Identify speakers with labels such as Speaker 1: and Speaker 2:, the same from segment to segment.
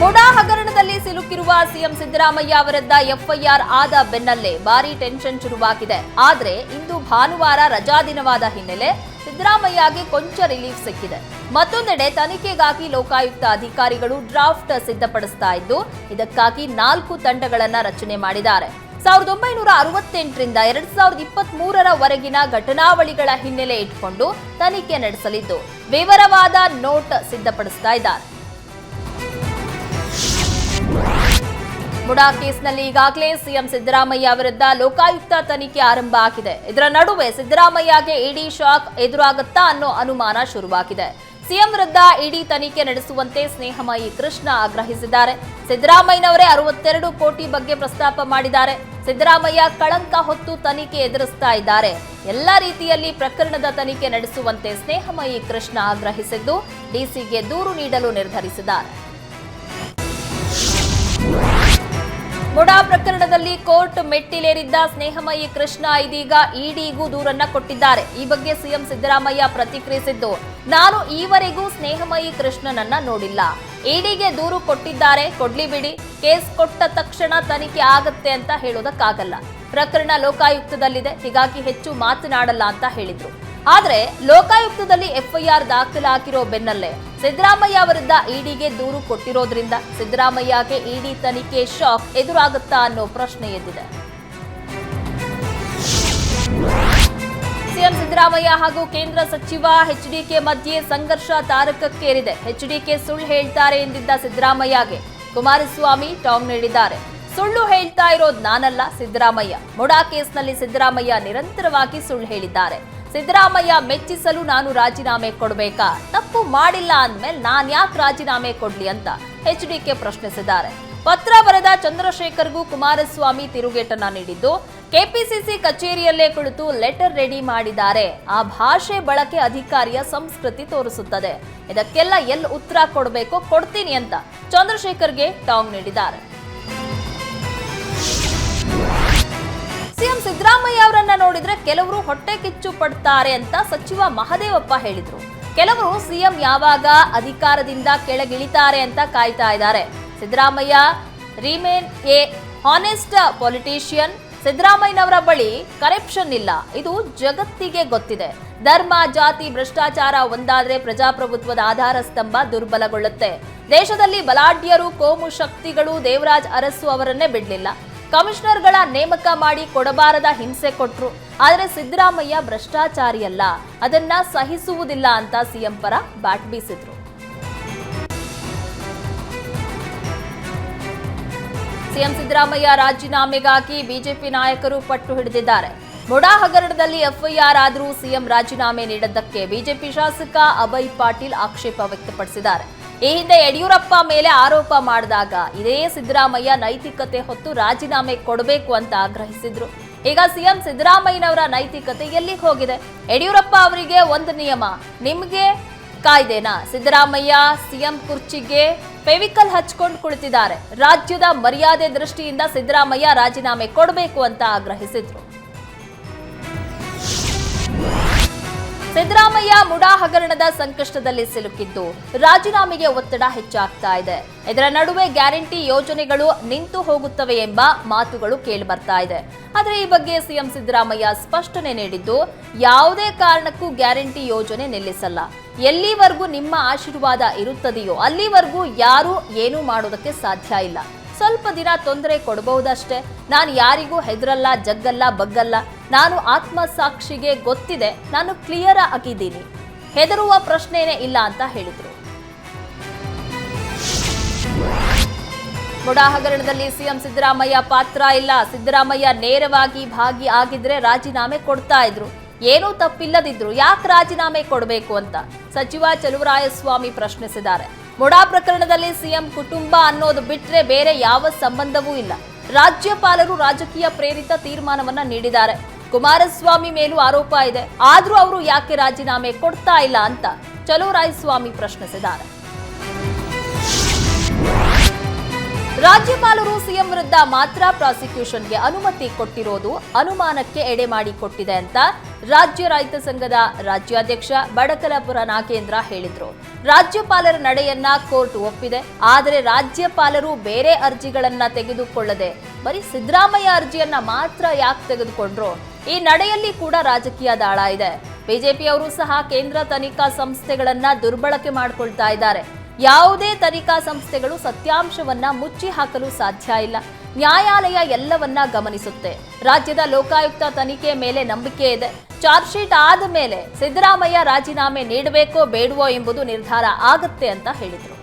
Speaker 1: ಮುಡಾ ಹಗರಣದಲ್ಲಿ ಸಿಲುಕಿರುವ CM Siddaramaiah ಅವರದ್ದ FIR ಆದ ಬೆನ್ನಲ್ಲೇ ಭಾರಿ ಟೆನ್ಷನ್ ಶುರುವಾಗಿದೆ. ಆದರೆ ಇಂದು ಭಾನುವಾರ ರಜಾ ದಿನವಾದ ಹಿನ್ನೆಲೆ ಸಿದ್ದರಾಮಯ್ಯಗೆ ಕೊಂಚ ರಿಲೀಫ್ ಸಿಕ್ಕಿದೆ. ಮತ್ತೊಂದೆಡೆ ತನಿಖೆಗಾಗಿ ಲೋಕಾಯುಕ್ತ ಅಧಿಕಾರಿಗಳು ಡ್ರಾಫ್ಟ್ ಸಿದ್ಧಪಡಿಸ್ತಾ ಇದ್ದು, ಇದಕ್ಕಾಗಿ ನಾಲ್ಕು ತಂಡಗಳನ್ನ ರಚನೆ ಮಾಡಿದ್ದಾರೆ. ಸಾವಿರದ ಒಂಬೈನೂರ ಅರವತ್ತೆಂಟರಿಂದ ಎರಡ್ ಸಾವಿರದ ಇಪ್ಪತ್ತ್ ಮೂರರ ವರೆಗಿನ ಘಟನಾವಳಿಗಳ ಹಿನ್ನೆಲೆ ಇಟ್ಕೊಂಡು ತನಿಖೆ ನಡೆಸಲಿದ್ದು, ವಿವರವಾದ ನೋಟ್ ಸಿದ್ಧಪಡಿಸ್ತಾ ಇದ್ದಾರೆ. ಮುಡಾ ಕೇಸ್ನಲ್ಲಿ ಈಗಾಗಲೇ ಸಿಎಂ ಸಿದ್ದರಾಮಯ್ಯ ವಿರುದ್ಧ ಲೋಕಾಯುಕ್ತ ತನಿಖೆ ಆರಂಭ ಆಗಿದೆ. ಇದರ ನಡುವೆ ಸಿದ್ದರಾಮಯ್ಯಗೆ ಇಡಿ ಶಾಕ್ ಎದುರಾಗುತ್ತಾ ಅನ್ನೋ ಅನುಮಾನ ಶುರುವಾಗಿದೆ. ಸಿಎಂ ವಿರುದ್ಧ ಇಡಿ ತನಿಖೆ ನಡೆಸುವಂತೆ ಸ್ನೇಹಮಯಿ ಕೃಷ್ಣ ಆಗ್ರಹಿಸಿದ್ದಾರೆ. ಸಿದ್ದರಾಮಯ್ಯನವರೇ ಅರವತ್ತೆರಡು ಕೋಟಿ ಬಗ್ಗೆ ಪ್ರಸ್ತಾಪ ಮಾಡಿದ್ದಾರೆ. ಸಿದ್ದರಾಮಯ್ಯ ಕಳಂಕ ಹೊತ್ತು ತನಿಖೆ ಎದುರಿಸ್ತಾ ಇದ್ದಾರೆ. ಎಲ್ಲ ರೀತಿಯಲ್ಲಿ ಪ್ರಕರಣದ ತನಿಖೆ ನಡೆಸುವಂತೆ ಸ್ನೇಹಮಯಿ ಕೃಷ್ಣ ಆಗ್ರಹಿಸಿದ್ದು, ಡಿಸಿಗೆ ದೂರು ನೀಡಲು ನಿರ್ಧರಿಸಿದ್ದಾರೆ. ಮುಡಾ ಪ್ರಕರಣದಲ್ಲಿ ಕೋರ್ಟ್ ಮೆಟ್ಟಿಲೇರಿದ್ದ ಸ್ನೇಹಮಯಿ ಕೃಷ್ಣ ಇದೀಗ ಇಡಿಗೂ ದೂರನ್ನ ಕೊಟ್ಟಿದ್ದಾರೆ. ಈ ಬಗ್ಗೆ ಸಿಎಂ ಸಿದ್ದರಾಮಯ್ಯ ಪ್ರತಿಕ್ರಿಯಿಸಿದ್ದು, ನಾನು ಈವರೆಗೂ ಸ್ನೇಹಮಯಿ ಕೃಷ್ಣನನ್ನ ನೋಡಿಲ್ಲ. ಇಡಿಗೆ ದೂರು ಕೊಟ್ಟಿದ್ದಾರೆ, ಕೊಡ್ಲಿ ಬಿಡಿ. ಕೇಸ್ ಕೊಟ್ಟ ತಕ್ಷಣ ತನಿಖೆ ಆಗತ್ತೆ ಅಂತ ಹೇಳೋದಕ್ಕಾಗಲ್ಲ. ಪ್ರಕರಣ ಲೋಕಾಯುಕ್ತದಲ್ಲಿದೆ, ಹೀಗಾಗಿ ಹೆಚ್ಚು ಮಾತನಾಡಲ್ಲ ಅಂತ ಹೇಳಿದ್ರು. ಆದ್ರೆ ಲೋಕಾಯುಕ್ತದಲ್ಲಿ ಎಫ್ಐಆರ್ ದಾಖಲಾಗಿರೋ ಬೆನ್ನಲ್ಲೇ ಸಿದ್ದರಾಮಯ್ಯ ವಿರುದ್ಧ ಇಡಿಗೆ ದೂರು ಕೊಟ್ಟಿರೋದ್ರಿಂದ ಸಿದ್ದರಾಮಯ್ಯಗೆ ಇಡಿ ತನಿಖೆ ಶಾಕ್ ಎದುರಾಗುತ್ತಾ ಅನ್ನೋ ಪ್ರಶ್ನೆ ಎದ್ದಿದೆ. ಸಿಎಂ ಸಿದ್ದರಾಮಯ್ಯ ಹಾಗೂ ಕೇಂದ್ರ ಸಚಿವ ಎಚ್ಡಿಕೆ ಮಧ್ಯೆ ಸಂಘರ್ಷ ತಾರಕಕ್ಕೇರಿದೆ. ಎಚ್ಡಿಕೆ ಸುಳ್ಳು ಹೇಳ್ತಾರೆ ಎಂದಿದ್ದ ಸಿದ್ದರಾಮಯ್ಯಗೆ ಕುಮಾರಸ್ವಾಮಿ ಟಾಂಗ್ ನೀಡಿದ್ದಾರೆ. ಸುಳ್ಳು ಹೇಳ್ತಾ ಇರೋದು ನಾನಲ್ಲ ಸಿದ್ದರಾಮಯ್ಯ. ಮೊಡಾ ಕೇಸ್ನಲ್ಲಿ ಸಿದ್ದರಾಮಯ್ಯ ನಿರಂತರವಾಗಿ ಸುಳ್ಳು ಹೇಳಿದ್ದಾರೆ. ಸಿದ್ದರಾಮಯ್ಯ ಮೆಚ್ಚಿಸಲು ನಾನು ರಾಜೀನಾಮೆ ಕೊಡಬೇಕಾ? ತಪ್ಪು ಮಾಡಿಲ್ಲ ಅಂದ್ಮೇಲೆ ನಾನು ಯಾಕೆ ರಾಜೀನಾಮೆ ಕೊಡ್ಲಿ ಅಂತ ಎಚ್ಡಿಕೆ ಪ್ರಶ್ನಿಸಿದ್ದಾರೆ. ಪತ್ರ ಬರೆದ ಚಂದ್ರಶೇಖರ್ಗೂ ಕುಮಾರಸ್ವಾಮಿ ತಿರುಗೇಟನ್ನ ನೀಡಿದ್ದು, ಕೆಪಿಸಿಸಿ ಕಚೇರಿಯಲ್ಲೇ ಕುಳಿತು ಲೆಟರ್ ರೆಡಿ ಮಾಡಿದ್ದಾರೆ. ಆ ಭಾಷೆ ಬಳಕೆ ಅಧಿಕಾರಿಯ ಸಂಸ್ಕೃತಿ ತೋರಿಸುತ್ತದೆ. ಇದಕ್ಕೆಲ್ಲ ಎಲ್ಲಿ ಉತ್ತರ ಕೊಡಬೇಕೋ ಕೊಡ್ತೀನಿ ಅಂತ ಚಂದ್ರಶೇಖರ್ಗೆ ಟಾಂಗ್ ನೀಡಿದ್ದಾರೆ. ಸಿಎಂ ಸಿದ್ದರಾಮಯ್ಯ ಅವರನ್ನ ನೋಡಿದ್ರೆ ಕೆಲವರು ಹೊಟ್ಟೆ ಕಿಚ್ಚು ಪಡ್ತಾರೆ ಅಂತ ಸಚಿವ ಮಹದೇವಪ್ಪ ಹೇಳಿದ್ರು. ಕೆಲವರು ಸಿಎಂ ಯಾವಾಗ ಅಧಿಕಾರದಿಂದ ಕೆಳಗಿಳಿತಾರೆ ಅಂತ ಕಾಯ್ತಾ ಇದ್ದಾರೆ. Siddaramaiah, remain a honest politician, ಸಿದ್ದರಾಮಯ್ಯನವರ ಬಳಿ ಕರಪ್ಷನ್ ಇಲ್ಲ. ಇದು ಜಗತ್ತಿಗೆ ಗೊತ್ತಿದೆ. ಧರ್ಮ, ಜಾತಿ, ಭ್ರಷ್ಟಾಚಾರ ಒಂದಾದ್ರೆ ಪ್ರಜಾಪ್ರಭುತ್ವದ ಆಧಾರ ಸ್ತಂಭ ದುರ್ಬಲಗೊಳ್ಳುತ್ತೆ. ದೇಶದಲ್ಲಿ ಬಲಾಢ್ಯರು, ಕೋಮು ಶಕ್ತಿಗಳು ದೇವರಾಜ್ ಅರಸು ಅವರನ್ನೇ ಬಿಡ್ಲಿಲ್ಲ. ಕಮಿಷನರ್ಗಳ ನೇಮಕ ಮಾಡಿ ಕೊಡಬಾರದ ಹಿಂಸೆ ಕೊಟ್ರು. ಆದರೆ ಸಿದ್ದರಾಮಯ್ಯ ಭ್ರಷ್ಟಾಚಾರಿಯಲ್ಲ. ಅದನ್ನ ಸಹಿಸುವುದಿಲ್ಲ ಅಂತ ಸಿಎಂ ಪರ ಬ್ಯಾಟ್ ಬೀಸಿದ್ರು. ಸಿಎಂ ಸಿದ್ದರಾಮಯ್ಯ ರಾಜೀನಾಮೆಗಾಗಿ ಬಿಜೆಪಿ ನಾಯಕರು ಪಟ್ಟು ಹಿಡಿದಿದ್ದಾರೆ. ಮೊಡಾ ಹಗರಣದಲ್ಲಿ ಎಫ್ಐಆರ್ ಆದರೂ ಸಿಎಂ ರಾಜೀನಾಮೆ ನೀಡದ್ದಕ್ಕೆ ಬಿಜೆಪಿ ಶಾಸಕ ಅಭಯ್ ಪಾಟೀಲ್ ಆಕ್ಷೇಪ ವ್ಯಕ್ತಪಡಿಸಿದ್ದಾರೆ. ಈ ಹಿಂದೆ ಯಡಿಯೂರಪ್ಪ ಮೇಲೆ ಆರೋಪ ಮಾಡಿದಾಗ ಇದೇ ಸಿದ್ದರಾಮಯ್ಯ ನೈತಿಕತೆ ಹೊತ್ತು ರಾಜೀನಾಮೆ ಕೊಡಬೇಕು ಅಂತ ಆಗ್ರಹಿಸಿದ್ರು. ಈಗ ಸಿಎಂ ಸಿದ್ದರಾಮಯ್ಯನವರ ನೈತಿಕತೆ ಎಲ್ಲಿಗೆ ಹೋಗಿದೆ? ಯಡಿಯೂರಪ್ಪ ಅವರಿಗೆ ಒಂದು ನಿಯಮ, ನಿಮಗೆ ಕಾಯ್ದೆನಾ? ಸಿದ್ದರಾಮಯ್ಯ ಸಿಎಂ ಕುರ್ಚಿಗೆ ಫೆವಿಕಲ್ ಹಚ್ಕೊಂಡು ಕುಳಿತಿದ್ದಾರೆ. ರಾಜ್ಯದ ಮರ್ಯಾದೆ ದೃಷ್ಟಿಯಿಂದ ಸಿದ್ದರಾಮಯ್ಯ ರಾಜೀನಾಮೆ ಕೊಡಬೇಕು ಅಂತ ಆಗ್ರಹಿಸಿದ್ರು. ಸಿದ್ದರಾಮಯ್ಯ ಮುಡಾ ಹಗರಣದ ಸಂಕಷ್ಟದಲ್ಲಿ ಸಿಲುಕಿದ್ದು ರಾಜೀನಾಮೆಗೆ ಒತ್ತಡ ಹೆಚ್ಚಾಗ್ತಾ ಇದೆ. ಇದರ ನಡುವೆ ಗ್ಯಾರಂಟಿ ಯೋಜನೆಗಳು ನಿಂತು ಹೋಗುತ್ತವೆ ಎಂಬ ಮಾತುಗಳು ಕೇಳಿಬರ್ತಾ ಇದೆ. ಆದರೆ ಈ ಬಗ್ಗೆ ಸಿಎಂ ಸಿದ್ದರಾಮಯ್ಯ ಸ್ಪಷ್ಟನೆ ನೀಡಿದ್ದು ಯಾವುದೇ ಕಾರಣಕ್ಕೂ ಗ್ಯಾರಂಟಿ ಯೋಜನೆ ನಿಲ್ಲಿಸಲ್ಲ. ಎಲ್ಲಿವರೆಗೂ ನಿಮ್ಮ ಆಶೀರ್ವಾದ ಇರುತ್ತದೆಯೋ ಅಲ್ಲಿವರೆಗೂ ಯಾರೂ ಏನೂ ಮಾಡೋದಕ್ಕೆ ಸಾಧ್ಯ ಇಲ್ಲ. ಸ್ವಲ್ಪ ದಿನ ತೊಂದರೆ ಕೊಡಬಹುದಷ್ಟೇ. ನಾನು ಯಾರಿಗೂ ಹೆದರಲ್ಲ, ಜಗ್ಗಲ್ಲ, ಬಗ್ಗಲ್ಲ. ನಾನು ಆತ್ಮಸಾಕ್ಷಿಗೆ ಗೊತ್ತಿದೆ. ನಾನು ಕ್ಲಿಯರ್ ಆಗಿದ್ದೀನಿ. ಹೆದರುವ ಪ್ರಶ್ನೆನೇ ಇಲ್ಲ ಅಂತ ಹೇಳಿದರು. ಮುಡಾ ಹಗರಣದಲ್ಲಿ ಸಿಎಂ ಸಿದ್ದರಾಮಯ್ಯ ಪಾತ್ರ ಇಲ್ಲ. ಸಿದ್ದರಾಮಯ್ಯ ನೇರವಾಗಿ ಭಾಗಿ ಆಗಿದ್ರೆ ರಾಜೀನಾಮೆ ಕೊಡ್ತಾ ಇದ್ರು. ಏನೂ ತಪ್ಪಿಲ್ಲದಿದ್ರು. ಯಾಕೆ ರಾಜೀನಾಮೆ ಕೊಡಬೇಕು ಅಂತ? ಸಚಿವ ಚಲುವರಾಯಸ್ವಾಮಿ ಪ್ರಶ್ನಿಸಿದ್ದಾರೆ. ಮುಡಾ ಪ್ರಕರಣದಲ್ಲಿ ಸಿಎಂ ಕುಟುಂಬ ಅನ್ನೋದು ಬಿಟ್ರೆ ಬೇರೆ ಯಾವ ಸಂಬಂಧವೂ ಇಲ್ಲ. ರಾಜ್ಯಪಾಲರು ರಾಜಕೀಯ ಪ್ರೇರಿತ ತೀರ್ಮಾನವನ್ನ ನೀಡಿದ್ದಾರೆ. ಕುಮಾರಸ್ವಾಮಿ ಮೇಲೂ ಆರೋಪ ಇದೆ. ಆದ್ರೂ ಅವರು ಯಾಕೆ ರಾಜೀನಾಮೆ ಕೊಡ್ತಾ ಇಲ್ಲ ಅಂತ ಚಲುವರಾಯಸ್ವಾಮಿ ಪ್ರಶ್ನಿಸಿದ್ದಾರೆ. ರಾಜ್ಯಪಾಲರು ಸಿಎಂ ವಿರುದ್ಧ ಮಾತ್ರ ಪ್ರಾಸಿಕ್ಯೂಷನ್ಗೆ ಅನುಮತಿ ಕೊಟ್ಟಿರೋದು ಅನುಮಾನಕ್ಕೆ ಎಡೆ ಮಾಡಿಕೊಟ್ಟಿದೆ ಅಂತ ರಾಜ್ಯ ರೈತ ಸಂಘದ ರಾಜ್ಯಾಧ್ಯಕ್ಷ ಬಡಕಲಪುರ ನಾಗೇಂದ್ರ ಹೇಳಿದ್ರು. ರಾಜ್ಯಪಾಲರ ನಡೆಯನ್ನ ಕೋರ್ಟ್ ಒಪ್ಪಿದೆ. ಆದರೆ ರಾಜ್ಯಪಾಲರು ಬೇರೆ ಅರ್ಜಿಗಳನ್ನ ತೆಗೆದುಕೊಳ್ಳದೆ ಬರೀ ಸಿದ್ದರಾಮಯ್ಯ ಅರ್ಜಿಯನ್ನ ಮಾತ್ರ ಯಾಕೆ ತೆಗೆದುಕೊಂಡ್ರು? ಈ ನಡೆಯಲ್ಲಿ ಕೂಡ ರಾಜಕೀಯ ದಾಳ ಇದೆ. ಬಿಜೆಪಿಯವರು ಸಹ ಕೇಂದ್ರ ತನಿಖಾ ಸಂಸ್ಥೆಗಳನ್ನ ದುರ್ಬಳಕೆ ಮಾಡಿಕೊಳ್ತಾ ಇದ್ದಾರೆ. ಯಾವುದೇ ತನಿಖಾ ಸಂಸ್ಥೆಗಳು ಸತ್ಯಾಂಶವನ್ನ ಮುಚ್ಚಿ ಹಾಕಲು ಸಾಧ್ಯ ಇಲ್ಲ. ನ್ಯಾಯಾಲಯ ಎಲ್ಲವನ್ನ ಗಮನಿಸುತ್ತೆ. ರಾಜ್ಯದ ಲೋಕಾಯುಕ್ತ ತನಿಖೆ ಮೇಲೆ ನಂಬಿಕೆ ಇದೆ. ಚಾರ್ಜ್ ಶೀಟ್ ಆದ ಮೇಲೆ ಸಿದ್ದರಾಮಯ್ಯ ರಾಜೀನಾಮೆ ನೀಡಬೇಕೋ ಬೇಡವೋ ಎಂಬುದು ನಿರ್ಧಾರ ಆಗುತ್ತೆ ಅಂತ ಹೇಳಿದರು.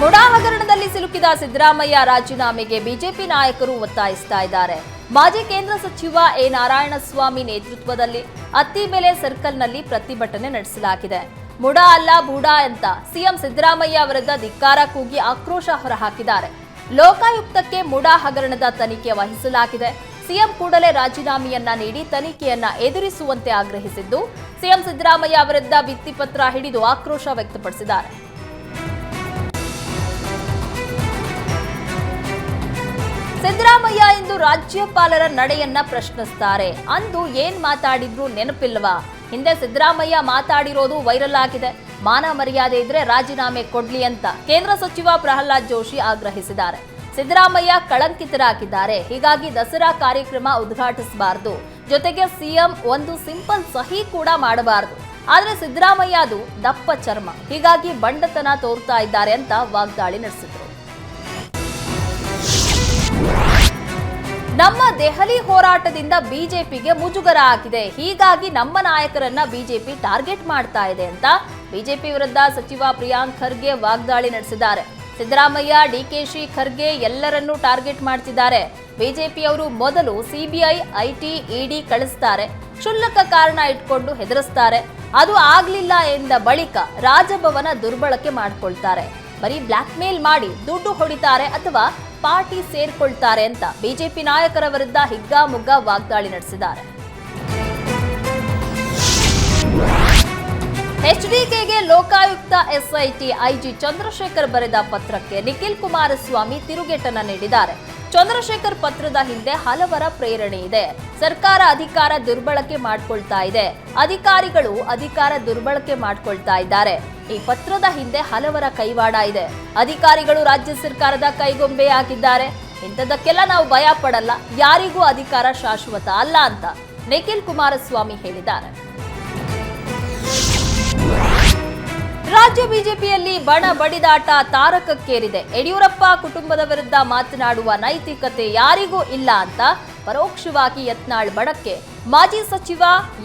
Speaker 1: ಮುಡಾ ಹಗರಣದಲ್ಲಿ ಸಿಲುಕಿದ ಸಿದ್ದರಾಮಯ್ಯ ರಾಜೀನಾಮೆಗೆ ಬಿಜೆಪಿ ನಾಯಕರು ಒತ್ತಾಯಿಸ್ತಾ ಇದ್ದಾರೆ. ಮಾಜಿ ಕೇಂದ್ರ ಸಚಿವ ಎ. ನಾರಾಯಣಸ್ವಾಮಿ ನೇತೃತ್ವದಲ್ಲಿ ಅತ್ತಿಬೆಲೆ ಸರ್ಕಲ್ನಲ್ಲಿ ಪ್ರತಿಭಟನೆ ನಡೆಸಲಾಗಿದೆ. ಮುಡಾ ಅಲ್ಲ ಬೂಡಾ ಅಂತ ಸಿಎಂ ಸಿದ್ದರಾಮಯ್ಯ ವಿರುದ್ಧ ಧಿಕ್ಕಾರ ಕೂಗಿ ಆಕ್ರೋಶ ಹೊರಹಾಕಿದ್ದಾರೆ. ಲೋಕಾಯುಕ್ತಕ್ಕೆ ಮುಡಾ ಹಗರಣದ ತನಿಖೆ ವಹಿಸಲಾಗಿದೆ. ಸಿಎಂ ಕೂಡಲೇ ರಾಜೀನಾಮೆಯನ್ನ ನೀಡಿ ತನಿಖೆಯನ್ನ ಎದುರಿಸುವಂತೆ ಆಗ್ರಹಿಸಿದ್ದು, ಸಿಎಂ ಸಿದ್ದರಾಮಯ್ಯ ವಿರುದ್ಧ ಭಿತ್ತಿಪತ್ರ ಹಿಡಿದು ಆಕ್ರೋಶ ವ್ಯಕ್ತಪಡಿಸಿದ್ದಾರೆ. ಸಿದ್ದರಾಮಯ್ಯ ಇಂದು ರಾಜ್ಯಪಾಲರ ನಡೆಯನ್ನ ಪ್ರಶ್ನಿಸ್ತಾರೆ. ಅಂದು ಏನ್ ಮಾತಾಡಿದ್ರು ನೆನಪಿಲ್ವಾ? ಹಿಂದೆ ಸಿದ್ದರಾಮಯ್ಯ ಮಾತಾಡಿರೋದು ವೈರಲ್ ಆಗಿದೆ. ಮಾನ ಮರ್ಯಾದೆ ಇದ್ರೆ ರಾಜೀನಾಮೆ ಕೊಡ್ಲಿ ಅಂತ ಕೇಂದ್ರ ಸಚಿವ ಪ್ರಹ್ಲಾದ್ ಜೋಶಿ ಆಗ್ರಹಿಸಿದ್ದಾರೆ. ಸಿದ್ದರಾಮಯ್ಯ ಕಳಂಕಿತರಾಗಿದ್ದಾರೆ. ಹೀಗಾಗಿ ದಸರಾ ಕಾರ್ಯಕ್ರಮ ಉದ್ಘಾಟಿಸಬಾರದು. ಜೊತೆಗೆ ಸಿಎಂ ಒಂದು ಸಿಂಪಲ್ ಸಹಿ ಕೂಡ ಮಾಡಬಾರದು. ಆದರೆ ಸಿದ್ದರಾಮಯ್ಯ ಅದು ದಪ್ಪ ಚರ್ಮ. ಹೀಗಾಗಿ ಬಂಡತನ ತೋರ್ತಾ ಇದ್ದಾರೆ ಅಂತ ವಾಗ್ದಾಳಿ ನಡೆಸಿದ್ರು. ನಮ್ಮ ದೆಹಲಿ ಹೋರಾಟದಿಂದ ಬಿಜೆಪಿಗೆ ಮುಜುಗರ ಆಗಿದೆ. ಹೀಗಾಗಿ ನಮ್ಮ ನಾಯಕರನ್ನ ಬಿಜೆಪಿ ಟಾರ್ಗೆಟ್ ಮಾಡ್ತಾ ಇದೆ ಅಂತ ಬಿಜೆಪಿ ವಿರುದ್ಧ ಸಚಿವ ಪ್ರಿಯಾಂಕ್ ಖರ್ಗೆ ವಾಗ್ದಾಳಿ ನಡೆಸಿದ್ದಾರೆ. ಸಿದ್ದರಾಮಯ್ಯ ಡಿಕೆಶಿ ಖರ್ಗೆ ಎಲ್ಲರನ್ನೂ ಟಾರ್ಗೆಟ್ ಮಾಡ್ತಿದ್ದಾರೆ. ಬಿಜೆಪಿಯವರು ಮೊದಲು ಸಿಬಿಐ ಐಟಿ ಇಡಿ ಕಳಿಸ್ತಾರೆ. ಕ್ಷುಲ್ಲಕ ಕಾರಣ ಇಟ್ಕೊಂಡು ಹೆದರಿಸ್ತಾರೆ. ಅದು ಆಗ್ಲಿಲ್ಲ ಎಂದ ಬಳಿಕ ರಾಜಭವನ ದುರ್ಬಳಕೆ ಮಾಡ್ಕೊಳ್ತಾರೆ. ಬರೀ ಬ್ಲ್ಯಾಕ್ ಮೇಲ್ ಮಾಡಿ ದುಡ್ಡು ಹೊಡಿತಾರೆ ಅಥವಾ ಪಾರ್ಟಿ ಸೇರ್ಕೊಳ್ತಾರೆ ಅಂತ ಬಿಜೆಪಿ ನಾಯಕರ ವಿರುದ್ಧ ಹಿಗ್ಗಾಮುಗ್ಗಾ ವಾಗ್ದಾಳಿ ನಡೆಸಿದ್ದಾರೆ. ಎಚ್ಡಿಕೆಗೆ ಲೋಕಾಯುಕ್ತ ಎಸ್ಐಟಿ ಐಜಿ ಚಂದ್ರಶೇಖರ್ ಬರೆದ ಪತ್ರಕ್ಕೆ ನಿಖಿಲ್ ಕುಮಾರಸ್ವಾಮಿ ತಿರುಗೇಟನ್ನ ನೀಡಿದ್ದಾರೆ. ಚಂದ್ರಶೇಖರ್ ಪತ್ರದ ಹಿಂದೆ ಹಲವರ ಪ್ರೇರಣೆ ಇದೆ. ಸರ್ಕಾರ ಅಧಿಕಾರ ದುರ್ಬಳಕೆ ಮಾಡ್ಕೊಳ್ತಾ ಇದೆ. ಅಧಿಕಾರಿಗಳು ಅಧಿಕಾರ ದುರ್ಬಳಕೆ ಮಾಡ್ಕೊಳ್ತಾ ಇದ್ದಾರೆ. ಈ ಪತ್ರದ ಹಿಂದೆ ಹಲವರ ಕೈವಾಡ ಇದೆ. ಅಧಿಕಾರಿಗಳು ರಾಜ್ಯ ಸರ್ಕಾರದ ಕೈಗೊಂಬೆ ಆಗಿದ್ದಾರೆ ಇಂಥದಕ್ಕೆಲ್ಲ ನಾವು ಭಯ ಪಡಲ್ಲ. ಯಾರಿಗೂ ಅಧಿಕಾರ ಶಾಶ್ವತ ಅಲ್ಲ ಅಂತ ನಿಖಿಲ್ ಕುಮಾರಸ್ವಾಮಿ ಹೇಳಿದ್ದಾರೆ. ಬಿಜೆಪಿಯಲ್ಲಿ ಬಣ ಬಡಿದಾಟ ತಾರಕಕ್ಕೇರಿದೆ. ಯಡಿಯೂರಪ್ಪ ಕುಟುಂಬದ ವಿರುದ್ಧ ಮಾತನಾಡುವ ನೈತಿಕತೆ ಯಾರಿಗೂ ಇಲ್ಲ ಅಂತ ಪರೋಕ್ಷವಾಗಿ ಯತ್ನಾಳ್ ಬಣಕ್ಕೆ ಮಾಜಿ ಸಚಿವ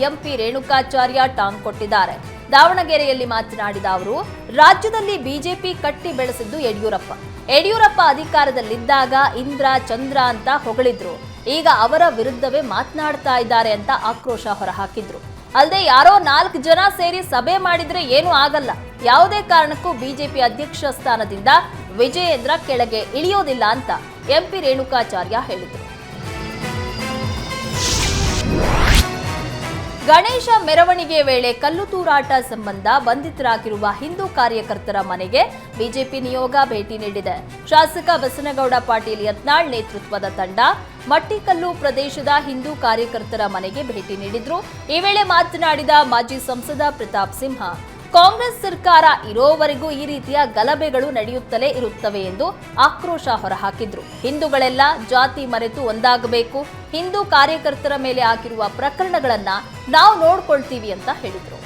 Speaker 1: ಎಂಪಿ ರೇಣುಕಾಚಾರ್ಯ ಟಾಂಗ್ ಕೊಟ್ಟಿದ್ದಾರೆ. ದಾವಣಗೆರೆಯಲ್ಲಿ ಮಾತನಾಡಿದ ಅವರು, ರಾಜ್ಯದಲ್ಲಿ ಬಿಜೆಪಿ ಕಟ್ಟಿ ಬೆಳೆಸಿದ್ದು ಯಡಿಯೂರಪ್ಪ. ಯಡಿಯೂರಪ್ಪ ಅಧಿಕಾರದಲ್ಲಿದ್ದಾಗ ಇಂದ್ರ, ಚಂದ್ರ ಅಂತ ಹೊಗಳಿದ್ರು. ಈಗ ಅವರ ವಿರುದ್ಧವೇ ಮಾತನಾಡ್ತಾ ಇದ್ದಾರೆ ಅಂತ ಆಕ್ರೋಶ ಹೊರಹಾಕಿದ್ರು. ಅಲ್ಲದೆ ಯಾರೋ ನಾಲ್ಕು ಜನ ಸೇರಿ ಸಭೆ ಮಾಡಿದ್ರೆ ಏನೂ ಆಗಲ್ಲ. ಯಾವುದೇ ಕಾರಣಕ್ಕೂ ಬಿಜೆಪಿ ಅಧ್ಯಕ್ಷ ಸ್ಥಾನದಿಂದ ವಿಜಯೇಂದ್ರ ಕೆಳಗೆ ಇಳಿಯೋದಿಲ್ಲ ಅಂತ ಎಂಪಿ ರೇಣುಕಾಚಾರ್ಯ ಹೇಳಿದರು. ಗಣೇಶ ಮೆರವಣಿಗೆ ವೇಳೆ ಕಲ್ಲು ತೂರಾಟ ಸಂಬಂಧ ಬಂಧಿತರಾಗಿರುವ ಹಿಂದೂ ಕಾರ್ಯಕರ್ತರ ಮನೆಗೆ ಬಿಜೆಪಿ ನಿಯೋಗ ಭೇಟಿ ನೀಡಿದೆ. ಶಾಸಕ ಬಸನಗೌಡ ಪಾಟೀಲ್ ಯತ್ನಾಳ್ ನೇತೃತ್ವದ ತಂಡ ಮಟ್ಟಿಕಲ್ಲು ಪ್ರದೇಶದ ಹಿಂದೂ ಕಾರ್ಯಕರ್ತರ ಮನೆಗೆ ಭೇಟಿ ನೀಡಿದ್ರು. ಈ ವೇಳೆ ಮಾತನಾಡಿದ ಮಾಜಿ ಸಂಸದ ಪ್ರತಾಪ್ ಸಿಂಹ. ಕಾಂಗ್ರೆಸ್ ಸರ್ಕಾರ ಇರೋವರೆಗೂ ಈ ರೀತಿಯ ಗಲಭೆಗಳು ನಡೆಯುತ್ತಲೇ ಇರುತ್ತವೆ ಎಂದು ಆಕ್ರೋಶ ಹೊರಹಾಕಿದ್ರು. ಹಿಂದೂಗಳೆಲ್ಲ ಜಾತಿ ಮರೆತು ಒಂದಾಗಬೇಕು, ಹಿಂದೂ ಕಾರ್ಯಕರ್ತರ ಮೇಲೆ ಆಗಿರುವ ಪ್ರಕರಣಗಳನ್ನ ನಾವು ನೋಡ್ಕೊಳ್ತೀವಿ ಅಂತ ಹೇಳಿದರು.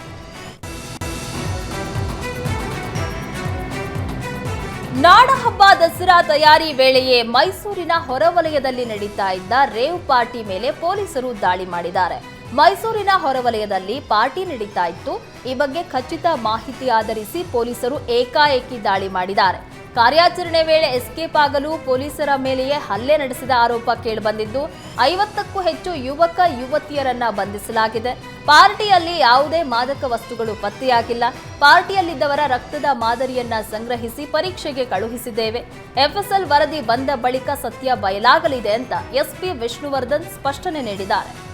Speaker 1: ನಾಡಹಬ್ಬ ದಸರಾ ತಯಾರಿ ವೇಳೆಯೇ ಮೈಸೂರಿನ ಹೊರವಲಯದಲ್ಲಿ ನಡೀತಾ ಇದ್ದ ರೇವ್ ಪಾರ್ಟಿ ಮೇಲೆ ಪೊಲೀಸರು ದಾಳಿ ಮಾಡಿದ್ದಾರೆ. ಮೈಸೂರಿನ ಹೊರವಲಯದಲ್ಲಿ ಪಾರ್ಟಿ ನಡೀತಾ ಇತ್ತು ಈ ಬಗ್ಗೆ ಖಚಿತ ಮಾಹಿತಿ ಆಧರಿಸಿ ಪೊಲೀಸರು ಏಕಾಏಕಿ ದಾಳಿ ಮಾಡಿದ್ದಾರೆ. ಕಾರ್ಯಾಚರಣೆ ವೇಳೆ ಎಸ್ಕೇಪ್ ಆಗಲು ಪೊಲೀಸರ ಮೇಲೆಯೇ ಹಲ್ಲೆ ನಡೆಸಿದ ಆರೋಪ ಕೇಳಿಬಂದಿದ್ದು, ಐವತ್ತಕ್ಕೂ ಹೆಚ್ಚು ಯುವಕ, ಯುವತಿಯರನ್ನ ಬಂಧಿಸಲಾಗಿದೆ. ಪಾರ್ಟಿಯಲ್ಲಿ ಯಾವುದೇ ಮಾದಕ ವಸ್ತುಗಳು ಪತ್ತೆಯಾಗಿಲ್ಲ. ಪಾರ್ಟಿಯಲ್ಲಿದ್ದವರ ರಕ್ತದ ಮಾದರಿಯನ್ನ ಸಂಗ್ರಹಿಸಿ ಪರೀಕ್ಷೆಗೆ ಕಳುಹಿಸಿದ್ದೇವೆ. ಎಫ್ಎಸ್ಎಲ್ ವರದಿ ಬಂದ ಬಳಿಕ ಸತ್ಯ ಬಯಲಾಗಲಿದೆ ಅಂತ ಎಸ್ಪಿ ವಿಷ್ಣುವರ್ಧನ್ ಸ್ಪಷ್ಟನೆ ನೀಡಿದ್ದಾರೆ.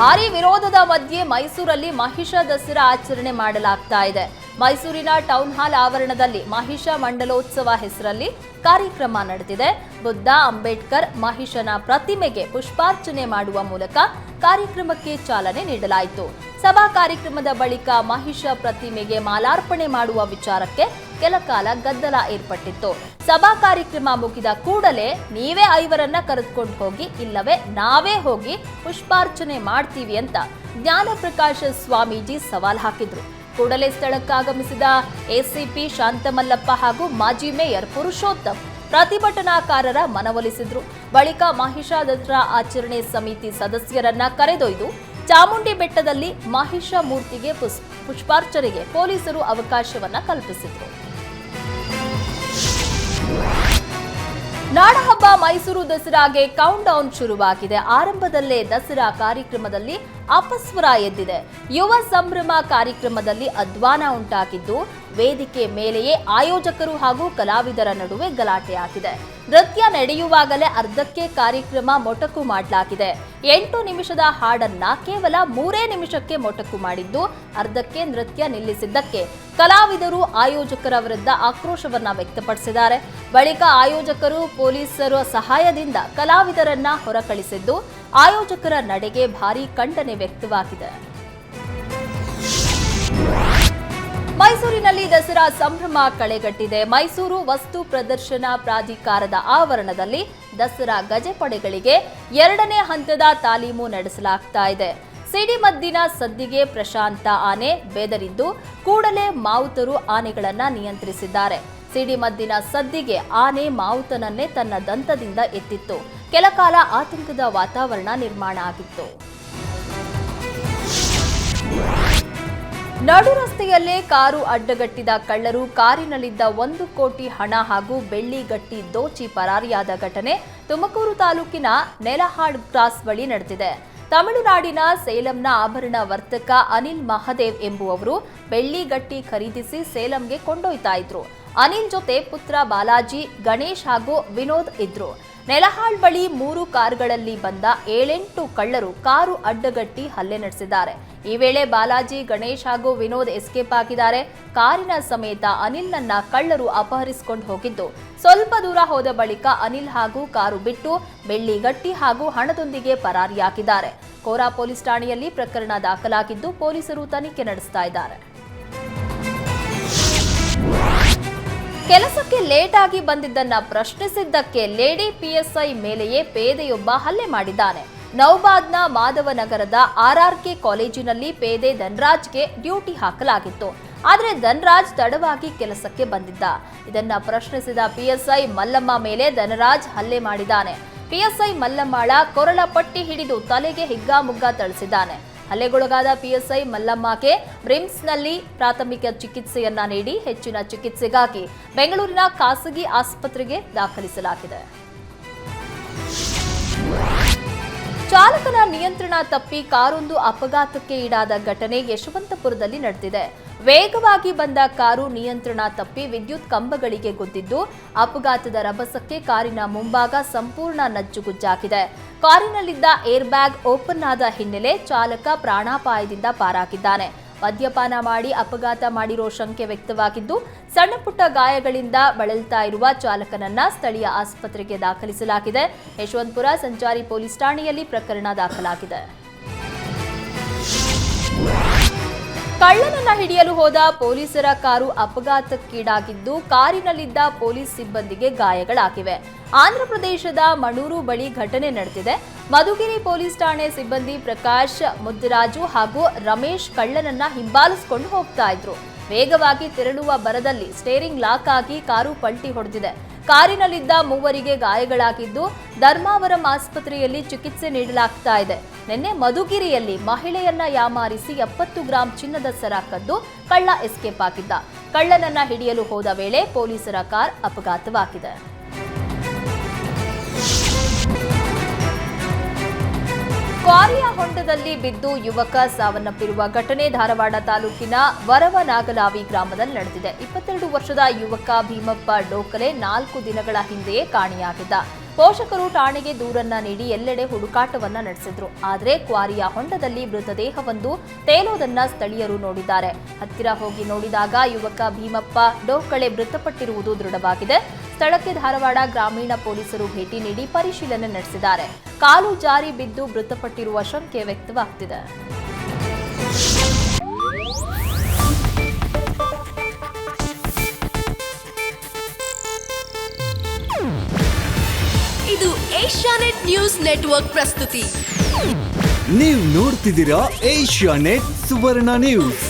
Speaker 1: ಭಾರಿ ವಿರೋಧದ ಮಧ್ಯೆ ಮೈಸೂರಲ್ಲಿ ಮಹಿಷ ದಸರಾ ಆಚರಣೆ ಮಾಡಲಾಗ್ತಾ ಇದೆ. ಮೈಸೂರಿನ ಟೌನ್ ಹಾಲ್ ಆವರಣದಲ್ಲಿ ಮಹಿಷ ಮಂಡಲೋತ್ಸವ ಹೆಸರಲ್ಲಿ ಕಾರ್ಯಕ್ರಮ ನಡೆದಿದೆ. ಬುದ್ಧ ಅಂಬೇಡ್ಕರ್ ಮಹಿಷನ ಪ್ರತಿಮೆಗೆ ಪುಷ್ಪಾರ್ಚನೆ ಮಾಡುವ ಮೂಲಕ ಕಾರ್ಯಕ್ರಮಕ್ಕೆ ಚಾಲನೆ ನೀಡಲಾಯಿತು. ಸಭಾ ಕಾರ್ಯಕ್ರಮದ ಬಳಿಕ ಮಹಿಷ ಪ್ರತಿಮೆಗೆ ಮಾಲಾರ್ಪಣೆ ಮಾಡುವ ವಿಚಾರಕ್ಕೆ ಕೆಲಕಾಲ ಗದ್ದಲ ಏರ್ಪಟ್ಟಿತ್ತು. ಸಭಾ ಕಾರ್ಯಕ್ರಮ ಮುಗಿದ ಕೂಡಲೇ ನೀವೇ ಐವರನ್ನ ಕರೆದುಕೊಂಡು ಹೋಗಿ, ಇಲ್ಲವೇ ನಾವೇ ಹೋಗಿ ಪುಷ್ಪಾರ್ಚನೆ ಮಾಡ್ತೀವಿ ಅಂತ ಜ್ಞಾನಪ್ರಕಾಶ ಸ್ವಾಮೀಜಿ ಸವಾಲ್ ಹಾಕಿದ್ರು. ಕೂಡಲೇ ಸ್ಥಳಕ್ಕಾಗಮಿಸಿದ ಎಸಿಪಿ ಶಾಂತಮಲ್ಲಪ್ಪ ಹಾಗೂ ಮಾಜಿ ಮೇಯರ್ ಪುರುಷೋತ್ತಮ್ ಪ್ರತಿಭಟನಾಕಾರರ ಮನವೊಲಿಸಿದ್ರು. ಬಳಿಕ ಮಹಿಷಾ ದಸರಾ ಆಚರಣೆ ಸಮಿತಿ ಸದಸ್ಯರನ್ನ ಕರೆದೊಯ್ದು ಚಾಮುಂಡಿ ಬೆಟ್ಟದಲ್ಲಿ ಮಹಿಷ ಮೂರ್ತಿಗೆ ಪುಷ್ಪಾರ್ಚನೆಗೆ ಪೊಲೀಸರು ಅವಕಾಶವನ್ನ ಕಲ್ಪಿಸಿದ್ರು. ನಾಡಹಬ್ಬ ಮೈಸೂರು ದಸರಾಗೆ ಕೌಂಟ್ ಡೌನ್ ಶುರುವಾಗಿದೆ. ಆರಂಭದಲ್ಲೇ ದಸರಾ ಕಾರ್ಯಕ್ರಮದಲ್ಲಿ ಅಪಸ್ವರ ಎದ್ದಿದೆ. ಯುವ ಸಂಭ್ರಮ ಕಾರ್ಯಕ್ರಮದಲ್ಲಿ ಅಧ್ವಾನ ಉಂಟಾಗಿದ್ದು ವೇದಿಕೆ ಮೇಲೆಯೇ ಆಯೋಜಕರು ಹಾಗೂ ಕಲಾವಿದರ ನಡುವೆ ಗಲಾಟೆಯಾಗಿದೆ ನೃತ್ಯ ನಡೆಯುವಾಗಲೇ ಅರ್ಧಕ್ಕೆ ಕಾರ್ಯಕ್ರಮ ಮೊಟಕು ಮಾಡಲಾಗಿದೆ. ಎಂಟು ನಿಮಿಷದ ಹಾಡನ್ನ ಕೇವಲ ಮೂರೇ ನಿಮಿಷಕ್ಕೆ ಮೊಟಕು ಮಾಡಿದ್ದು, ಅರ್ಧಕ್ಕೆ ನೃತ್ಯ ನಿಲ್ಲಿಸಿದ್ದಕ್ಕೆ ಕಲಾವಿದರು ಆಯೋಜಕರ ವಿರುದ್ಧ ಆಕ್ರೋಶವನ್ನ ವ್ಯಕ್ತಪಡಿಸಿದ್ದಾರೆ. ಬಳಿಕ ಆಯೋಜಕರು ಪೊಲೀಸರ ಸಹಾಯದಿಂದ ಕಲಾವಿದರನ್ನ ಹೊರಕಳಿಸಿದ್ದು, ಆಯೋಜಕರ ನಡೆಗೆ ಭಾರೀ ಖಂಡನೆ ವ್ಯಕ್ತವಾಗಿದೆ. ಮೈಸೂರಿನಲ್ಲಿ ದಸರಾ ಸಂಭ್ರಮ ಕಳೆಗಟ್ಟಿದೆ. ಮೈಸೂರು ವಸ್ತು ಪ್ರದರ್ಶನ ಪ್ರಾಧಿಕಾರದ ಆವರಣದಲ್ಲಿ ದಸರಾ ಗಜಪಡೆಗಳಿಗೆ ಎರಡನೇ ಹಂತದ ತಾಲೀಮು ನಡೆಸಲಾಗ್ತಾ ಇದೆ. ಸಿಡಿಮದ್ದಿನ ಸದ್ದಿಗೆ ಪ್ರಶಾಂತ ಆನೆ ಬೆದರಿದ್ದು, ಕೂಡಲೇ ಮಾವುತರು ಆನೆಗಳನ್ನ ನಿಯಂತ್ರಿಸಿದ್ದಾರೆ. ಸಿಡಿಮದ್ದಿನ ಸದ್ದಿಗೆ ಆನೆ ಮಾವುತನನ್ನೇ ತನ್ನ ದಂತದಿಂದ ಎತ್ತಿತ್ತು. ಕೆಲಕಾಲ ಆತಂಕದ ವಾತಾವರಣ ನಿರ್ಮಾಣ ಆಗಿತ್ತು. ನಡು ರಸ್ತೆಯಲ್ಲೇ ಕಾರು ಅಡ್ಡಗಟ್ಟಿದ ಕಳ್ಳರು ಕಾರಿನಲ್ಲಿದ್ದ ಒಂದು ಕೋಟಿ ಹಣ ಹಾಗೂ ಬೆಳ್ಳಿ ಗಟ್ಟಿ ದೋಚಿ ಪರಾರಿಯಾದ ಘಟನೆ ತುಮಕೂರು ತಾಲೂಕಿನ ನೆಲಹಾಡ್ ಕ್ರಾಸ್ ಬಳಿ ನಡೆದಿದೆ. ತಮಿಳುನಾಡಿನ ಸೇಲಂನ ಆಭರಣ ವರ್ತಕ ಅನಿಲ್ ಮಹದೇವ್ ಎಂಬುವವರು ಬೆಳ್ಳಿ ಗಟ್ಟಿ ಖರೀದಿಸಿ ಸೇಲಂಗೆ ಕೊಂಡೊಯ್ತಾ ಇದ್ರು. ಅನಿಲ್ ಜೊತೆ ಪುತ್ರ ಬಾಲಾಜಿ, ಗಣೇಶ್ ಹಾಗೂ ವಿನೋದ್ ಇದ್ರು. ನೆಲಹಾಳ್ ಬಳಿ ಮೂರು ಕಾರ್ಗಳಲ್ಲಿ ಬಂದ ಏಳೆಂಟು ಕಳ್ಳರು ಕಾರು ಅಡ್ಡಗಟ್ಟಿ ಹಲ್ಲೆ ನಡೆಸಿದ್ದಾರೆ. ಈ ವೇಳೆ ಬಾಲಾಜಿ, ಗಣೇಶ್ ಹಾಗೂ ವಿನೋದ್ ಎಸ್ಕೇಪ್ ಆಗಿದ್ದಾರೆ. ಕಾರಿನ ಸಮೇತ ಅನಿಲ್ನನ್ನ ಕಳ್ಳರು ಅಪಹರಿಸಿಕೊಂಡು ಹೋಗಿದ್ದು. ಸ್ವಲ್ಪ ದೂರ ಹೋದ ಬಳಿಕ ಅನಿಲ್ ಹಾಗೂ ಕಾರು ಬಿಟ್ಟು ಬೆಳ್ಳಿ ಗಟ್ಟಿ ಹಾಗೂ ಹಣದೊಂದಿಗೆ ಪರಾರಿಯಾಗಿದ್ದಾರೆ. ಕೋರಾ ಪೊಲೀಸ್ ಠಾಣೆಯಲ್ಲಿ ಪ್ರಕರಣ ದಾಖಲಾಗಿದ್ದು ಪೊಲೀಸರು ತನಿಖೆ ನಡೆಸ್ತಾ ಇದ್ದಾರೆ. ಕೆಲಸಕ್ಕೆ ಲೇಟ್ ಆಗಿ ಬಂದಿದ್ದನ್ನ ಪ್ರಶ್ನಿಸಿದ್ದಕ್ಕೆ ಲೇಡಿ ಪಿಎಸ್ಐ ಮೇಲೆಯೇ ಪೇದೆಯೊಬ್ಬ ಹಲ್ಲೆ ಮಾಡಿದ್ದಾನೆ. ನೌಬಾದ್ನ ಮಾಧವನಗರದ ಆರ್ಆರ್ಕೆ ಕಾಲೇಜಿನಲ್ಲಿ ಪೇದೆ ಧನ್ರಾಜ್ಗೆ ಡ್ಯೂಟಿ ಹಾಕಲಾಗಿತ್ತು. ಆದರೆ ಧನ್ರಾಜ್ ತಡವಾಗಿ ಕೆಲಸಕ್ಕೆ ಬಂದಿದ್ದ. ಇದನ್ನ ಪ್ರಶ್ನಿಸಿದ ಪಿಎಸ್ಐ ಮಲ್ಲಮ್ಮ ಮೇಲೆ ಧನರಾಜ್ ಹಲ್ಲೆ ಮಾಡಿದ್ದಾನೆ. ಪಿಎಸ್ಐ ಮಲ್ಲಮ್ಮಾಳ ಕೊರಳ ಪಟ್ಟಿ ಹಿಡಿದು ತಲೆಗೆ ಹಿಗ್ಗಾಮುಗ್ಗಾ ಥಳಿಸಿದ್ದಾನೆ. ಹಲ್ಲೆಗೊಳಗಾದ ಪಿಎಸ್ಐ ಮಲ್ಲಮ್ಮಗೆ ಬ್ರಿಮ್ಸ್ನಲ್ಲಿ ಪ್ರಾಥಮಿಕ ಚಿಕಿತ್ಸೆಯನ್ನ ನೀಡಿ ಹೆಚ್ಚಿನ ಚಿಕಿತ್ಸೆಗಾಗಿ ಬೆಂಗಳೂರಿನ ಖಾಸಗಿ ಆಸ್ಪತ್ರೆಗೆ ದಾಖಲಿಸಲಾಗಿದೆ. ಚಾಲಕನ ನಿಯಂತ್ರಣ ತಪ್ಪಿ ಕಾರೊಂದು ಅಪಘಾತಕ್ಕೆ ಈಡಾದ ಘಟನೆ ಯಶವಂತಪುರದಲ್ಲಿ ನಡೆದಿದೆ. ವೇಗವಾಗಿ ಬಂದ ಕಾರು ನಿಯಂತ್ರಣ ತಪ್ಪಿ ವಿದ್ಯುತ್ ಕಂಬಗಳಿಗೆ ಗುದ್ದಿದ್ದು, ಅಪಘಾತದ ರಭಸಕ್ಕೆ ಕಾರಿನ ಮುಂಭಾಗ ಸಂಪೂರ್ಣ ನಜ್ಜುಗುಜ್ಜಾಗಿದೆ ಕಾರಿನಲ್ಲಿದ್ದ ಏರ್ ಬ್ಯಾಗ್ ಓಪನ್ ಆದ ಹಿನ್ನೆಲೆ ಚಾಲಕ ಪ್ರಾಣಾಪಾಯದಿಂದ ಪಾರಾಗಿದ್ದಾನೆ. ಮದ್ಯಪಾನ ಮಾಡಿ ಅಪಘಾತ ಮಾಡಿರೋ ಶಂಕೆ ವ್ಯಕ್ತವಾಗಿದ್ದು, ಸಣ್ಣ ಪುಟ್ಟ ಗಾಯಗಳಿಂದ ಬಳಲ್ತಾ ಇರುವ ಚಾಲಕನನ್ನ ಸ್ಥಳೀಯ ಆಸ್ಪತ್ರೆಗೆ ದಾಖಲಿಸಲಾಗಿದೆ. ಯಶವಂತಪುರ ಸಂಚಾರಿ ಪೊಲೀಸ್ ಠಾಣೆಯಲ್ಲಿ ಪ್ರಕರಣ ದಾಖಲಾಗಿದೆ. ಕಳ್ಳನನ್ನ ಹಿಡಿಯಲು ಹೋದ ಪೊಲೀಸರ ಕಾರು ಅಪಘಾತಕ್ಕೀಡಾಗಿದ್ದು ಕಾರಿನಲ್ಲಿದ್ದ ಪೊಲೀಸ್ ಸಿಬ್ಬಂದಿಗೆ ಗಾಯಗಳಾಗಿವೆ. ಆಂಧ್ರಪ್ರದೇಶದ ಮಣೂರು ಬಳಿ ಘಟನೆ ನಡೆದಿದೆ. ಮಧುಗಿರಿ ಪೊಲೀಸ್ ಠಾಣೆ ಸಿಬ್ಬಂದಿ ಪ್ರಕಾಶ್ ಮುದ್ದರಾಜು ಹಾಗೂ ರಮೇಶ್ ಕಳ್ಳನನ್ನ ಹಿಂಬಾಲಿಸಿಕೊಂಡು ಹೋಗ್ತಾ ಇದ್ರು. ವೇಗವಾಗಿ ತೆರಳುವ ಬರದಲ್ಲಿ ಸ್ಟೇರಿಂಗ್ ಲಾಕ್ ಆಗಿ ಕಾರು ಪಲ್ಟಿ ಹೊಡೆದಿದೆ. ಕಾರಿನಲ್ಲಿದ್ದ ಮೂವರಿಗೆ ಗಾಯಗಳಾಗಿದ್ದು ಧರ್ಮಾವರಂ ಆಸ್ಪತ್ರೆಯಲ್ಲಿ ಚಿಕಿತ್ಸೆ ನೀಡಲಾಗ್ತಾ ಇದೆ. ನಿನ್ನೆ ಮಧುಗಿರಿಯಲ್ಲಿ ಮಹಿಳೆಯನ್ನ ಯಾಮಾರಿಸಿ ಎಪ್ಪತ್ತು ಗ್ರಾಂ ಚಿನ್ನದ ಸರ ಕದ್ದು ಕಳ್ಳ ಎಸ್ಕೇಪ್ ಆಗಿದ್ದ. ಕಳ್ಳನನ್ನ ಹಿಡಿಯಲು ಹೋದ ವೇಳೆ ಪೊಲೀಸರ ಕಾರ್ ಅಪಘಾತವಾಗಿದೆ. ಕ್ವಾರಿಯ ಹೊಂಡದಲ್ಲಿ ಬಿದ್ದು ಯುವಕ ಸಾವನ್ನಪ್ಪಿರುವ ಘಟನೆ ಧಾರವಾಡ ತಾಲೂಕಿನ ವರವನಾಗಲಾವಿ ಗ್ರಾಮದಲ್ಲಿ ನಡೆದಿದೆ. ಇಪ್ಪತ್ತೆರಡು ವರ್ಷದ ಯುವಕ ಭೀಮಪ್ಪ ಡೋಕಲೆ ನಾಲ್ಕು ದಿನಗಳ ಹಿಂದೆಯೇ ಕಾಣೆಯಾಗಿದ್ದ. ಪೋಷಕರು ಠಾಣೆಗೆ ದೂರನ್ನ ನೀಡಿ ಎಲ್ಲೆಡೆ ಹುಡುಕಾಟವನ್ನ ನಡೆಸಿದ್ರು. ಆದರೆ ಕ್ವಾರಿಯ ಹೊಂಡದಲ್ಲಿ ಮೃತದೇಹವೊಂದು ತೇಲೋದನ್ನ ಸ್ಥಳೀಯರು ನೋಡಿದ್ದಾರೆ. ಹತ್ತಿರ ಹೋಗಿ ನೋಡಿದಾಗ ಯುವಕ ಭೀಮಪ್ಪ ಡೋಕಳೆ ಮೃತಪಟ್ಟಿರುವುದು ದೃಢವಾಗಿದೆ. ಸ್ಥಳಕ್ಕೆ ಧಾರವಾಡ ಗ್ರಾಮೀಣ ಪೊಲೀಸರು ಭೇಟಿ ನೀಡಿ ಪರಿಶೀಲನೆ ನಡೆಸಿದ್ದಾರೆ. ಕಾಲು ಜಾರಿ ಬಿದ್ದು ಮೃತಪಟ್ಟಿರುವ ಶಂಕೆ ವ್ಯಕ್ತವಾಗ್ತಿದೆ.
Speaker 2: ಇದು ಏಷ್ಯಾನೆಟ್ ನ್ಯೂಸ್ ನೆಟ್ವರ್ಕ್ ಪ್ರಸ್ತುತಿ.
Speaker 3: ನೀವು ನೋಡ್ತಿದ್ದೀರಾ ಏಷ್ಯಾ ನೆಟ್ ಸುವರ್ಣ ನ್ಯೂಸ್.